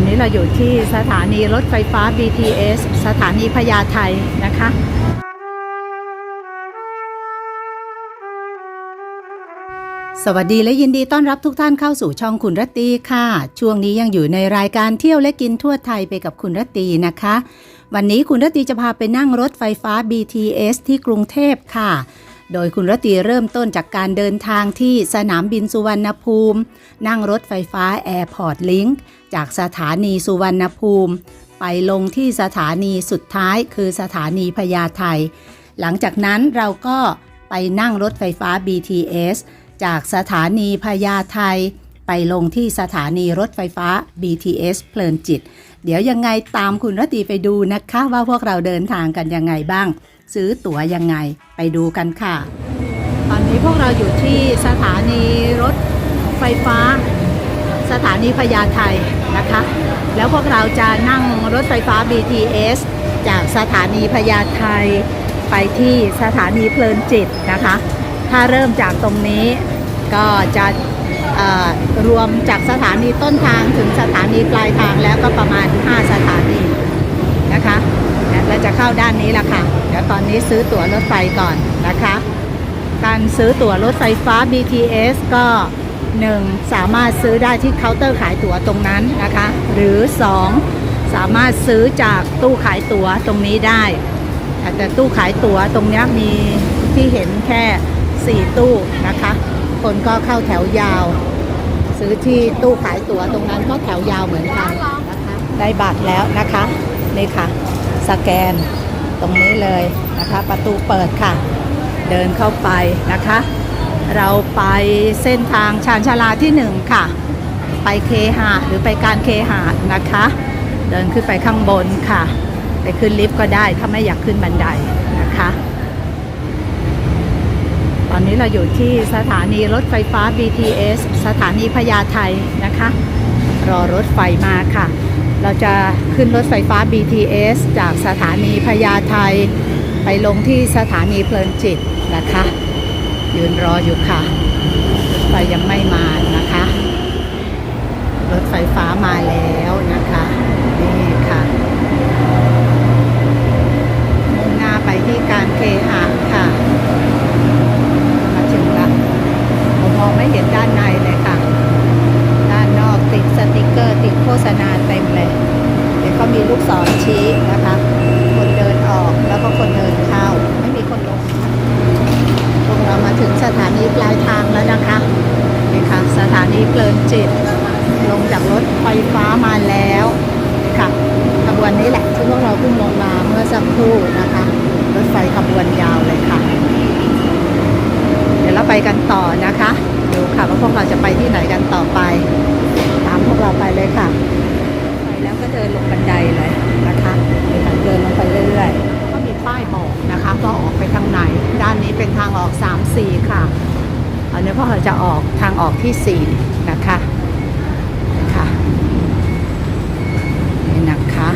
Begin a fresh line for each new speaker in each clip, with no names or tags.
อนนี้เราอยู่ที่สถานีรถไฟฟ้า BTS สถานีพญาไทนะคะสวัสดีและยินดีต้อนรับทุกท่านเข้าสู่ช่องคุณรตตีค่ะ ช่วงนี้ยังอยู่ในรายการเที่ยวและกินทั่วไทยไปกับคุณรตตีนะคะ วันนี้คุณรตตีจะพาไปนั่งรถไฟฟ้า BTS ที่กรุงเทพค่ะ โดยคุณรตีเริ่มต้นจากการเดินทางที่สนามบินสุวรรณภูมิ นั่งรถไฟฟ้า Airport Link จากสถานีสุวรรณภูมิ ไปลงที่สถานีสุดท้ายคือสถานีพญาไทหลังจากนั้นเราก็ไปนั่งรถไฟฟ้า BTS จากสถานีพญาไทไปลงที่สถานีรถไฟฟ้า BTS เพลินจิต เดี๋ยวยังไงตามคุณรตีไปดูนะคะว่าพวกเราเดินทางกันยังไงบ้าง ซื้อตั๋วยังไงไปดูกันค่ะ ตอนนี้พวกเราอยู่ที่สถานีรถไฟฟ้า สถานีพญาไทนะคะ แล้วพวกเราจะนั่งรถไฟฟ้า BTS จากสถานีพญาไทไปที่สถานีเพลินจิตนะคะ ถ้าเริ่มจากตรงนี้ก็จะรวมจากสถานีต้นทางถึงสถานีปลายทางแล้วก็ประมาณ 5 สถานีนะคะ เราจะเข้าด้านนี้ละค่ะ เดี๋ยวตอนนี้ซื้อตั๋วรถไฟก่อนนะคะ การซื้อตั๋วรถไฟฟ้า BTS ก็ 1. สามารถซื้อได้ที่เคาน์เตอร์ขายตั๋วตรงนั้นนะคะ หรือ 2. สามารถซื้อจากตู้ขายตั๋วตรงนี้ได้ แต่ตู้ขายตั๋วตรงนี้มีที่เห็นแค่ 4 ตู้นะคะ คนก็เข้าแถวยาว ซื้อที่ตู้ขายตั๋วตรงนั้นก็แถวยาวเหมือนกันนะคะได้บัตรแล้วนะคะนี่ค่ะ สแกน ตรงนี้เลยนะคะ ประตูเปิดค่ะ เดินเข้าไปนะคะ เราไปเส้นทางชานชาลาที่หนึ่งค่ะ ไปเคหะหรือไปการเคหะนะคะ เดินขึ้นไปข้างบนค่ะ ไปขึ้นลิฟต์ก็ได้ถ้าไม่อยากขึ้นบันไดนะคะตอนนี้เราอยู่ที่สถานีรถไฟฟ้า BTS สถานีพญาไทนะคะ รอรถไฟมาค่ะ เราจะขึ้นรถไฟฟ้า BTS จากสถานีพญาไทไปลงที่สถานีเพลินจิตนะคะ ยืนรออยู่ค่ะไฟยังไม่มานะคะ รถไฟฟ้ามาแล้วนะคะ นี่ค่ะมุ่งหน้าไปที่การเคหะค่ะ มาถึงละผมมองไม่เห็นด้านในเลยค่ะ ด้านนอกติดสติกเกอร์ติดโฆษณาเต็มเลย เดี๋ยวก็มีลูก ศรชี้นะคะ คนเดินออกแล้วก็คนเดินเข้า ไม่มีคนลงพวกเรามาถึงสถานีปลายทางแล้วนะคะนี่ค่ะสถานีเพลินจิต ลงจากรถไฟฟ้ามาแล้วค่ะขบวนนี้แหละที่พวกเราเพิ่งลงมาเมื่อสักครู่นะคะ รถไฟขบวนยาวเลยค่ะ เดี๋ยวเราไปกันต่อนะคะดูค่ะว่าพวกเราจะไปที่ไหนกันต่อไป ตามพวกเราไปเลยค่ะ ไปแล้วก็เดินลงบันไดเลยนะคะเดินเดินลงไปเรื่อยๆ ก็มี ป้ายบอกนะคะก็ออกไปทางไหน ด้านนี้เป็นทางออก 3 4 ค่ะอันนี้พวกเราจะออกทางออกที่ 4 นะคะคะนี่นะคะ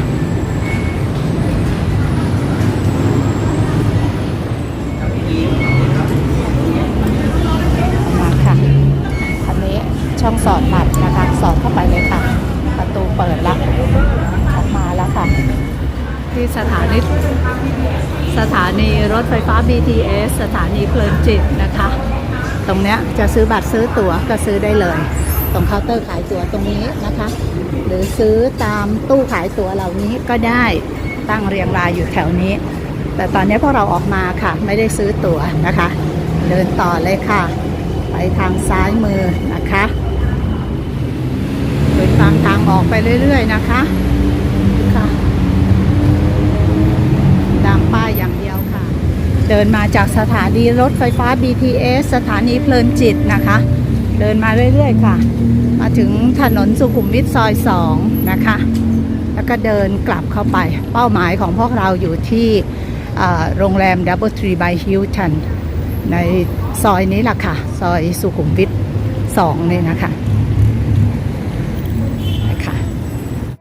มาค่ะ อันนี้ช่องสอดบัตรนะคะ สอดเข้าไปเลยค่ะ ประตูเปิดแล้วออกมาแล้วค่ะ ที่สถานีสถานีรถไฟฟ้า BTS สถานีเพลินจิตนะคะ ตรงเนี้ยจะซื้อบัตรซื้อตั๋วก็ซื้อได้เลย ตรงเคาน์เตอร์ขายตั๋วตรงนี้นะคะ หรือซื้อตามตู้ขายตั๋วเหล่านี้ก็ได้ตั้งเรียงรายอยู่แถวนี้ แต่ตอนนี้พวกเราออกมาค่ะ ไม่ได้ซื้อตั๋วนะคะ เดินต่อเลยค่ะ ไปทางซ้ายมือนะคะเดินตามทางออกไปเรื่อย ๆ นะคะ ดินมาจากสถานีรถไฟฟ้า BTS สถานีเพลินจิตนะคะ เดินมาเรื่อยๆค่ะ มาถึงถนนสุขุมวิทซอย 2 นะคะ แล้วก็เดินกลับเข้าไป เป้าหมายของพวกเราอยู่ที่โรงแรม Double Tree by Hilton ในซอยนี้แหละค่ะ ซอยสุขุมวิท2นี่นะคะ